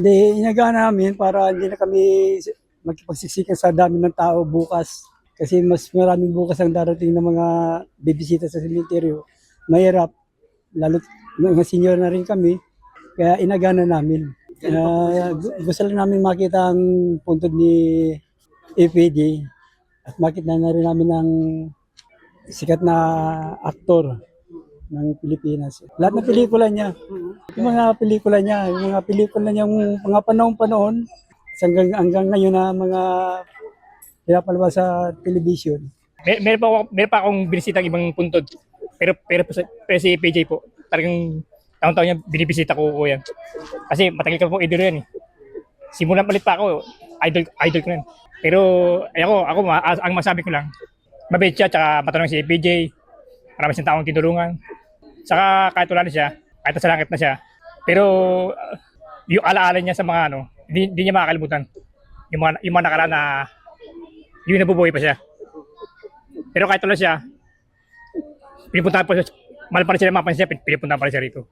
Hindi, inaga namin para hindi na kami magkipagsiksikan sa dami ng tao bukas. Kasi mas maraming bukas ang darating ng mga bibisita sa sementeryo. Mahirap, lalo mga senior na rin kami. Kaya inagana namin. Ah, gu- gusto lang namin makita ang puntod ni APD at makita na rin namin ang sikat na aktor ng Pilipinas. Lahat ng pelikula niya, yung mga pelikula niya, yung mga pelikula niyang mga panahon-panahon, hanggang, hanggang ngayon na mga pinapalabas sa television. Mer meron pa ako, meron pa akong binisitang ibang puntod. Pero pero, sa- pero si PJ po, talagang taon-taon niya binibisita ko ko yan. Kasi matagal ka pong idol yan eh. Simulan palit pa ako, idol idol ko na yan. Pero ako, ako ang masabi ko lang, mabait siya, tsaka matanong si PJ, marami siyang taong tinulungan. Saka kahit wala na siya, kahit nasa langit na siya, pero uh, yung alaala niya sa mga ano, hindi, hindi niya makakalimutan. Yung mga, yung mga nakaraan na yung nabubuhay pa siya. Pero kahit wala siya, pinupuntahan pa siya, mahal pa rin siya pinupuntahan pa siya rito.